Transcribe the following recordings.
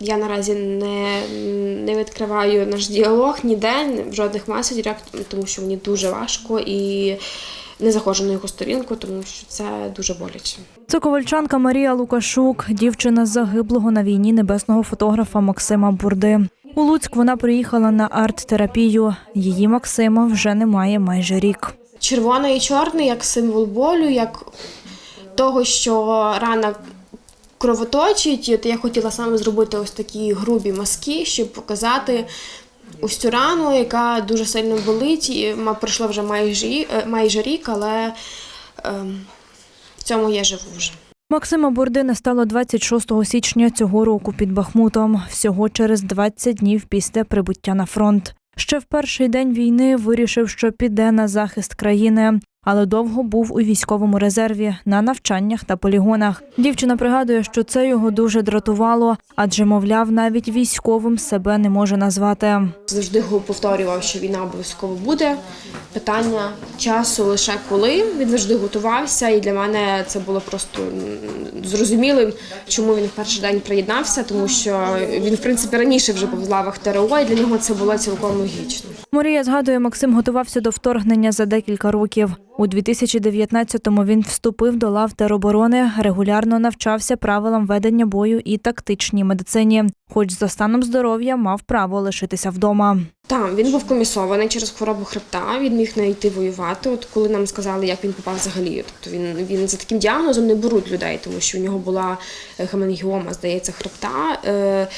Я наразі не, не відкриваю наш діалог ніде, в жодних меседжах, тому що мені дуже важко і не заходжу на його сторінку, тому що це дуже боляче. Це ковальчанка Марія Лукашук, дівчина загиблого на війні небесного фотографа Максима Бурди. У Луцьк вона приїхала на арт-терапію. Її Максима вже немає майже рік. Червоний і чорний як символ болю, як того, що рана кровоточить. От я хотіла саме зробити ось такі грубі мазки, щоб показати ось цю рану, яка дуже сильно болить. І пройшло вже майже, е, майже рік, але ем, в цьому я живу вже. Максима Бурди не стало 26 січня цього року під Бахмутом, всього через 20 днів після прибуття на фронт. Ще в перший день війни вирішив, що піде на захист країни, але довго був у військовому резерві на навчаннях та полігонах. Дівчина пригадує, що це його дуже дратувало, адже, мовляв, навіть військовим себе не може назвати. Завжди повторював, що війна обов'язково буде. Питання часу лише коли він завжди готувався, і для мене це було просто зрозумілим, чому він в перший день приєднався, тому що він, в принципі, раніше вже був в лавах ТРО, і для нього це було цілком логічно. Марія згадує, Максим готувався до вторгнення за декілька років. У 2019-му він вступив до лав тероборони, регулярно навчався правилам ведення бою і тактичній медицині. Хоч за станом здоров'я мав право лишитися вдома. Так, він був комісований через хворобу хребта. Він міг не йти воювати. От коли нам сказали, як він попав взагалі. Тобто він, він за таким діагнозом не беруть людей, тому що у нього була е, гемангіома, здається, хребта. Е,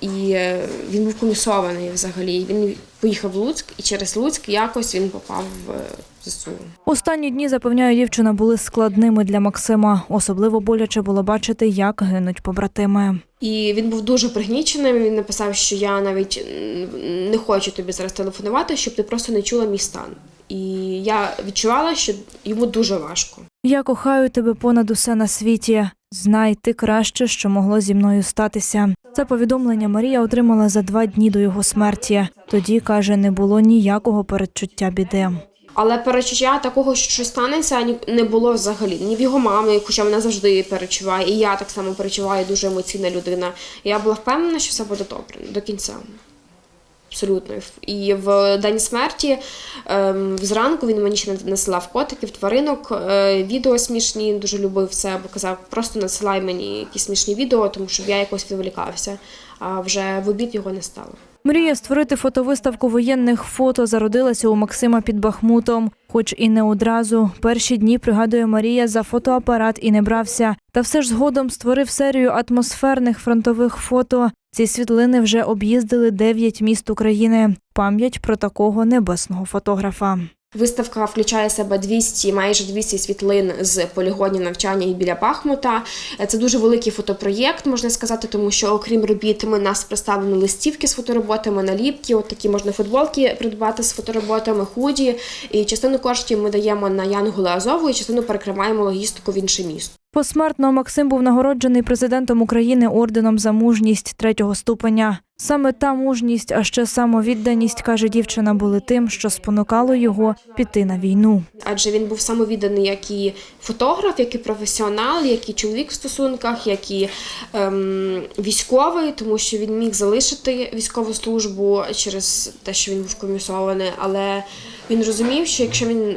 і е, він був комісований взагалі. Він поїхав в Луцьк, і через Луцьк якось він попав в ЗСУ. Останні дні, запевняє дівчина, були складними для Максима. Особливо боляче було бачити, як гинуть побратими. І він був дуже пригніченим. Він написав, що я навіть не хочу тобі зараз телефонувати, щоб ти просто не чула мій стан. І я відчувала, що йому дуже важко. Я кохаю тебе понад усе на світі. Знай ти краще, що могло зі мною статися. Це повідомлення Марія отримала за два дні до його смерті. Тоді каже, не було ніякого передчуття біди. Але перечуття такого, що щось станеться, не було взагалі. Ні в його мами, хоча вона завжди перечуває, і я так само перечуваю, дуже емоційна людина. Я була впевнена, що все буде добре до кінця. Абсолютно. І в день смерті ем, зранку він мені ще насилав котиків, тваринок, е, відео смішні, дуже любив це, бо казав, просто насилай мені якісь смішні відео, тому щоб я якось відволікався. А вже в обід його не стало. Мрія створити фотовиставку воєнних фото зародилася у Максима під Бахмутом. Хоч і не одразу. Перші дні, пригадує Марія, за фотоапарат і не брався. Та все ж згодом створив серію атмосферних фронтових фото. Ці світлини вже об'їздили дев'ять міст України. Пам'ять про такого небесного фотографа. Виставка включає в себе 200, майже 200 світлин з полігонів навчання і біля Бахмута. Це дуже великий фотопроєкт, можна сказати, тому що окрім робіт, ми нас представлені листівки з фотороботами, наліпки, от такі можна футболки придбати з фотороботами, худі. І частину коштів ми даємо на Янголи Азову, і частину перекриваємо логістику в інше місто. Посмертно Максим був нагороджений президентом України орденом за мужність третього ступеня. Саме та мужність, а ще самовідданість, каже дівчина, були тим, що спонукало його піти на війну. Адже він був самовідданий як і фотограф, як і професіонал, як і чоловік в стосунках, як і ем, військовий, тому що він міг залишити військову службу через те, що він був комісований, але він розумів, що якщо він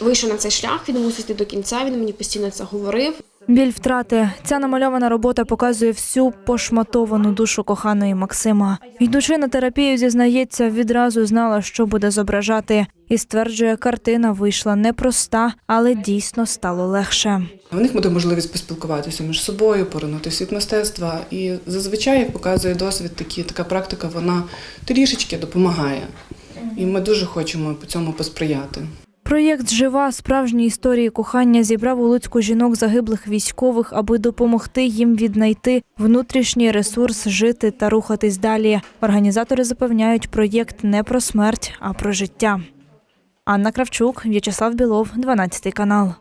вийшов на цей шлях, він мусить йти до кінця. Він мені постійно це говорив. Біль втрати. Ця намальована робота показує всю пошматовану душу коханої Максима. Йдучи на терапію, зізнається, відразу знала, що буде зображати, і стверджує, картина вийшла непроста, але дійсно стало легше. У них буде можливість поспілкуватися між собою, поринути в світ мистецтва. І зазвичай, як показує досвід, такі, така практика вона трішечки допомагає. І ми дуже хочемо по цьому посприяти. Проєкт Жива справжні історії кохання зібрав у Луцьку жінок загиблих військових, аби допомогти їм віднайти внутрішній ресурс, жити та рухатись далі. Організатори запевняють, проєкт не про смерть, а про життя. Анна Кравчук, В'ячеслав Білов, 12 канал.